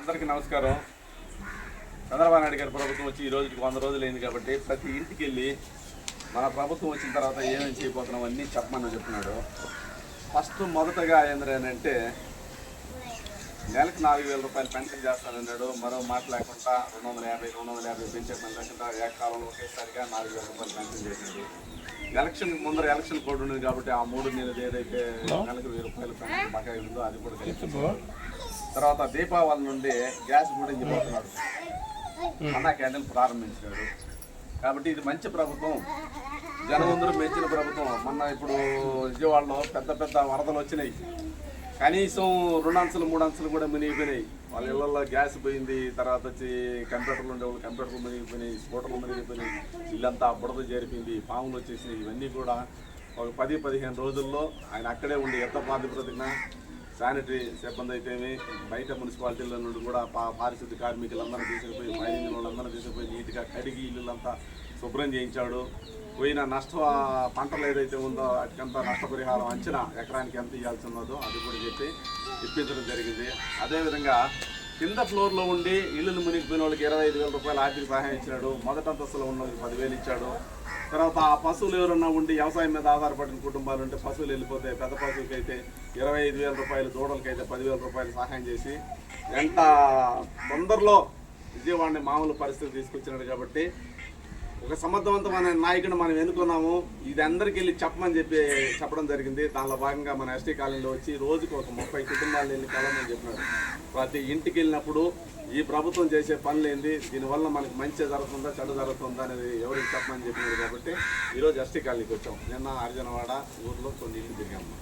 అందరికీ నమస్కారం. చంద్రబాబు నాయుడు గారి ప్రభుత్వం వచ్చి ఈ రోజుకి వంద రోజులు అయింది కాబట్టి ప్రతి ఇంటికి వెళ్ళి మన ప్రభుత్వం వచ్చిన తర్వాత ఏమేమి చేయబోతున్నాం అన్నీ చెప్పమని చెప్తున్నాడు. ఫస్ట్ మొదటగా ఏంటంటే నెలకు నాలుగు వేల రూపాయలు పెన్షన్ చేస్తానన్నాడు. మరో మాట లేకుండా రెండు వందల యాభై రెండు వందల యాభై పెంచే పని లేకుండా ఏకకాలంలో ఒకేసారిగా నాలుగు వేల రూపాయలు పెన్షన్ చేశాడు. ఎలక్షన్ ముందర ఎలక్షన్ కోడ్ ఉంది కాబట్టి ఆ మూడు నెలలు ఏదైతే నెలకు వెయ్యి రూపాయలు పెన్షన్ బకాయి ఉందో అది కూడా కలిపి తర్వాత దీపావళి నుండి గ్యాస్ గురించి పోతున్నాడు అన్నా క్యాంటీన్ ప్రారంభించాడు. కాబట్టి ఇది మంచి ప్రభుత్వం. జనమందరూ మెచ్చిన ప్రభుత్వం. మొన్న ఇప్పుడు విజయవాడలో పెద్ద పెద్ద వరదలు వచ్చినాయి. కనీసం రెండు అంచులు మూడు అంచులు కూడా మునిగిపోయినాయి. వాళ్ళ ఇళ్ళలో గ్యాస్ పోయింది. తర్వాత వచ్చి కంప్యూటర్లు ఉండేవాళ్ళు కంప్యూటర్లు మునిగిపోయినాయి స్కూటర్లు మునిగిపోయినాయి. ఇల్లంతా బుడద జరిపింది పాములు వచ్చేసినాయి. ఇవన్నీ కూడా ఒక పది పదిహేను రోజుల్లో ఆయన అక్కడే ఉండి ఎంత ప్రాతిపదికన శానిటరీ సిబ్బంది అయితేమి బయట మున్సిపాలిటీల నుండి కూడా పా పారిశుద్ధ్య కార్మికులందరూ తీసుకుపోయి మైనింగ్ వాళ్ళందరూ తీసుకుపోయి నీట్గా కడిగి ఇల్లులంతా శుభ్రం చేయించాడు. పోయిన నష్ట పంటలు ఏదైతే ఉందో వాటికంతా నష్టపరిహారం అంచనా ఎకరానికి ఎంత ఇవ్వాల్సి ఉన్నదో అది కూడా చెప్పి ఇప్పించడం జరిగింది. అదేవిధంగా కింద ఫ్లోర్లో ఉండి ఇల్లులు మునిగిపోయిన వాళ్ళకి ఇరవై ఐదు వేల రూపాయలు ఆర్థిక సహాయం ఇచ్చినాడు. మొదటి అంతస్తులో ఉన్న వాళ్ళకి పదివేలు ఇచ్చాడు. తర్వాత ఆ పశువులు ఎవరన్నా ఉండి వ్యవసాయం మీద ఆధారపడిన కుటుంబాలు ఉంటే పశువులు వెళ్ళిపోతే పెద్ద పశువులకి అయితే ఇరవై ఐదు వేల రూపాయలు దూడలకి అయితే పదివేల రూపాయలు సహాయం చేసి ఎంత తొందరలో విజయవాడని మామూలు పరిస్థితి తీసుకొచ్చినాడు కాబట్టి ఒక సమర్థవంతమైన నాయకుడు మనం ఎన్నుకున్నాము. ఇది అందరికి వెళ్ళి చెప్పమని చెప్పి చెప్పడం జరిగింది. దానిలో భాగంగా మన ఎస్టీ కాలనీలో వచ్చి రోజుకు ఒక ముప్పై కుటుంబాలు వెళ్ళి కలమని చెప్పినారు. ప్రతి ఇంటికి వెళ్ళినప్పుడు ఈ ప్రభుత్వం చేసే పనులు ఏంది? దీనివల్ల మనకి మంచి జరుగుతుందా చెడు జరుగుతుందా అనేది ఎవరికి చెప్పమని చెప్పినారు కాబట్టి ఈరోజు ఎస్టీ కాలనీకి వచ్చాం. నిన్న అర్జునవాడ ఊర్లో కొన్ని ఇల్లు తిరిగాము